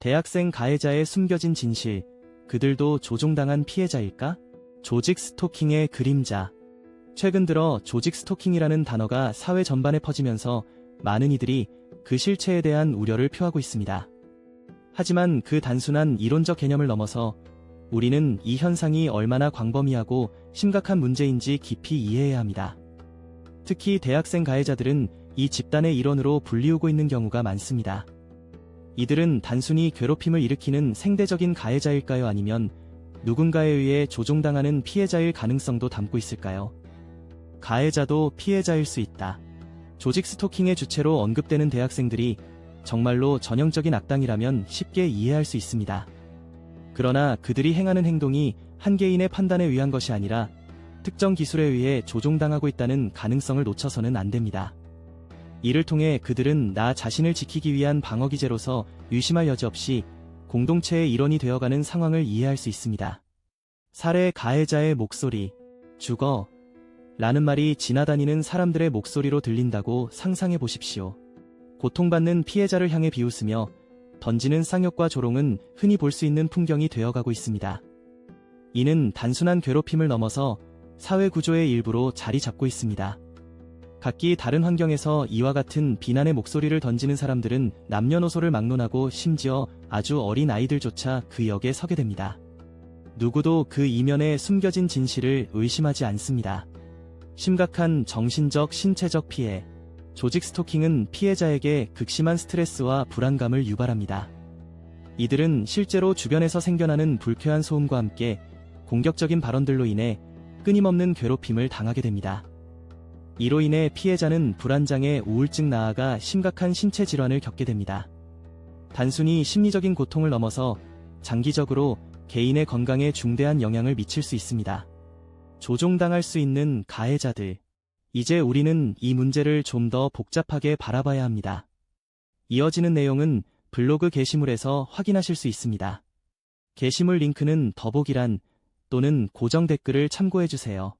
대학생 가해자의 숨겨진 진실, 그들도 조종당한 피해자일까? 조직 스토킹의 그림자. 최근 들어 조직 스토킹이라는 단어가 사회 전반에 퍼지면서 많은 이들이 그 실체에 대한 우려를 표하고 있습니다. 하지만 그 단순한 이론적 개념을 넘어서 우리는 이 현상이 얼마나 광범위하고 심각한 문제인지 깊이 이해해야 합니다. 특히 대학생 가해자들은 이 집단의 일원으로 불리우고 있는 경우가 많습니다. 이들은 단순히 괴롭힘을 일으키는 생대적인 가해자일까요? 아니면 누군가에 의해 조종당하는 피해자일 가능성도 담고 있을까요? 가해자도 피해자일 수 있다. 조직 스토킹의 주체로 언급되는 대학생들이 정말로 전형적인 악당이라면 쉽게 이해할 수 있습니다. 그러나 그들이 행하는 행동이 한 개인의 판단에 의한 것이 아니라 특정 기술에 의해 조종당하고 있다는 가능성을 놓쳐서는 안 됩니다. 이를 통해 그들은 나 자신을 지키기 위한 방어 기제로서 의심할 여지 없이 공동체의 일원이 되어가는 상황을 이해할 수 있습니다. 살해 가해자의 목소리, 죽어, 라는 말이 지나다니는 사람들의 목소리로 들린다고 상상해 보십시오. 고통받는 피해자를 향해 비웃으며 던지는 쌍욕과 조롱은 흔히 볼 수 있는 풍경이 되어가고 있습니다. 이는 단순한 괴롭힘을 넘어서 사회 구조의 일부로 자리 잡고 있습니다. 각기 다른 환경에서 이와 같은 비난의 목소리를 던지는 사람들은 남녀노소를 막론하고 심지어 아주 어린 아이들조차 그 역에 서게 됩니다. 누구도 그 이면에 숨겨진 진실을 의심하지 않습니다. 심각한 정신적, 신체적 피해. 조직 스토킹은 피해자에게 극심한 스트레스와 불안감을 유발합니다. 이들은 실제로 주변에서 생겨나는 불쾌한 소음과 함께 공격적인 발언들로 인해 끊임없는 괴롭힘을 당하게 됩니다. 이로 인해 피해자는 불안장애, 우울증 나아가 심각한 신체 질환을 겪게 됩니다. 단순히 심리적인 고통을 넘어서 장기적으로 개인의 건강에 중대한 영향을 미칠 수 있습니다. 조종당할 수 있는 가해자들. 이제 우리는 이 문제를 좀 더 복잡하게 바라봐야 합니다. 이어지는 내용은 블로그 게시물에서 확인하실 수 있습니다. 게시물 링크는 더보기란 또는 고정 댓글을 참고해주세요.